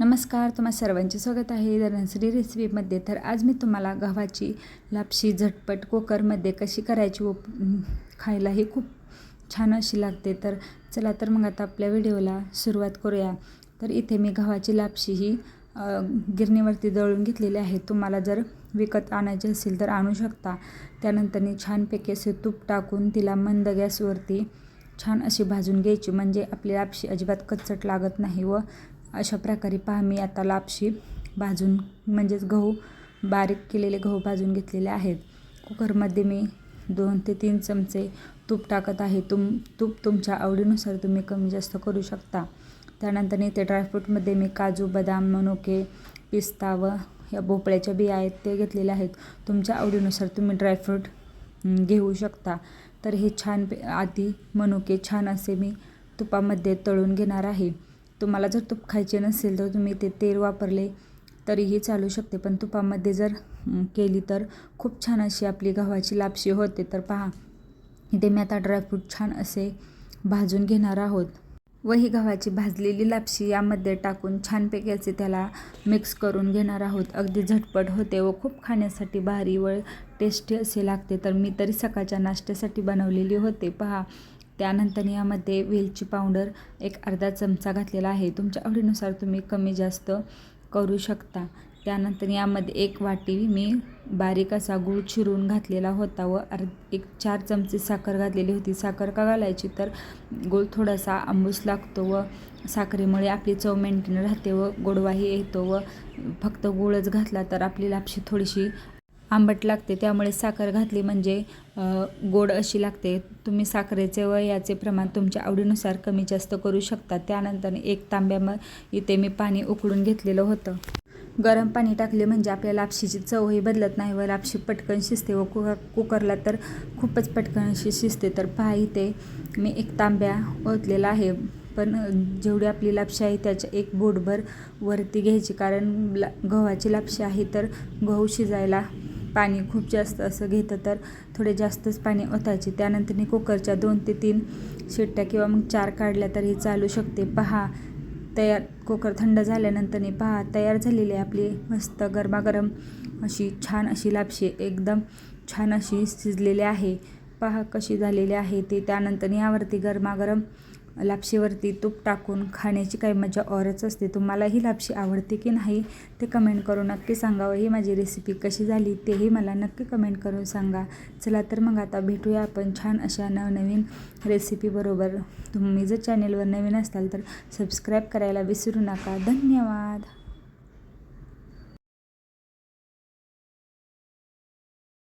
नमस्कार तुम्हा सर्वांचे स्वागत आहे. धनश्री रेसिपीमध्ये तर आज मी तुम्हाला गव्हाची लापशी झटपट कुकरमध्ये कशी करायची व खायलाही खूप छान अशी लागते. तर चला तर मग आता आपल्या व्हिडिओला सुरुवात करूया. तर इथे मी गव्हाची लापशी ही गिरणीवरती दळून घेतलेली आहे. तुम्हाला जर विकत आणायची असेल तर आणू शकता. त्यानंतरनी छानपैकी असे तूप टाकून तिला मंद गॅसवरती छान अशी भाजून घ्यायची. म्हणजे आपली लापशी अजिबात कच्चट लागत नाही व अशा प्रकारे पहा मी आता लापशी भाजून म्हणजेच गहू बारीक केलेले गहू भाजून घेतलेले आहेत. कुकरमध्ये मी दोन ते तीन चमचे तूप टाकत आहे. तुम तूप तुमच्या आवडीनुसार तुम्ही कमी जास्त करू शकता. त्यानंतर इथे ड्रायफ्रूटमध्ये मी काजू बदाम मनुके पिस्ता व या भोपळ्याच्या बिया आहेत ते घेतलेले आहेत. तुमच्या आवडीनुसार तुम्ही ड्रायफ्रूट घेऊ शकता. तर हे छान पे आधी मनुके छान असे मी तुपामध्ये तळून घेणार आहे. तुम्हाला जर तूप खायचे नसेल तर तुम्ही ते तेल वापरले तरीही चालू शकते. पण तुपामध्ये जर केली तर खूप छान अशी आपली गव्हाची लापशी होते. तर पहा इथे मी आता ड्रायफ्रूट छान असे भाजून घेणार आहोत. व ही गव्हाची भाजलेली लापशी यामध्ये टाकून छानपैकी असे त्याला मिक्स करून घेणार आहोत. अगदी झटपट होते व खूप खाण्यासाठी भारी व टेस्टी असे लागते. तर मी तरी सकाळच्या नाश्त्यासाठी बनवलेली होते. पहा त्यानंतर यामध्ये वेलची पावडर एक अर्धा चमचा घातलेला आहे. तुमच्या आवडीनुसार तुम्ही कमी जास्त करू शकता. त्यानंतर यामध्ये एक वाटी मी बारीक असा गूळ चिरून घातलेला होता व अर् एक चार चमचे साखर घातलेली होती. साखर का घालायची? तर गूळ थोडासा आंबूस लागतो व साखरेमुळे आपली चव मेंटेन राहते व गोडवाही येतो व फक्त गूळच घातला तर आपली लापशी थोडीशी आंबट लागते त्यामुळे साखर घातली म्हणजे गोड अशी लागते. तुम्ही साखरेचे व याचे प्रमाण तुमच्या आवडीनुसार कमी जास्त करू शकता. त्यानंतर एक तांब्या मग इथे मी पाणी उकळून घेतलेलं होतं. गरम पाणी टाकले म्हणजे आपल्या लापशीची चवही बदलत नाही व लापशी पटकन शिजते व कुकर कुकरला तर खूपच पटकन अशी शिजते. तर पहा इथे मी एक तांब्या ओतलेला आहे. पण जेवढी आपली लापशी आहे त्याच्या एक बोटभर वरती घ्यायची. कारण ला गव्हाची लापशी आहे तर गहू शिजायला पाणी खूप जास्त असं घेतं तर थोडे जास्तच पाणी ओतायचे. त्यानंतर कुकरच्या दोन ते तीन शिट्ट्या किंवा मग चार काढल्या तरी चालू शकते. पहा तयार कुकर थंड झाल्यानंतर पहा तयार झालेली आहे आपली मस्त गरमागरम अशी छान अशी लापशी एकदम छान अशी शिजलेली आहे. पहा कशी झालेली आहे ते. त्यानंतर यावरती गरमागरम लापशीवरती तूप टाकून खाण्याची काही मजा औरच असते. तुम्हाला ही लापशी आवडते की नाही ते कमेंट करून नक्की सांगावं. ही माझी रेसिपी कशी झाली तेही मला नक्की कमेंट करून सांगा. चला तर मग आता भेटूया आपण छान अशा नवनवीन रेसिपीबरोबर तुम्ही जर चॅनेलवर नवीन असाल तर सबस्क्राईब करायला विसरू नका. धन्यवाद!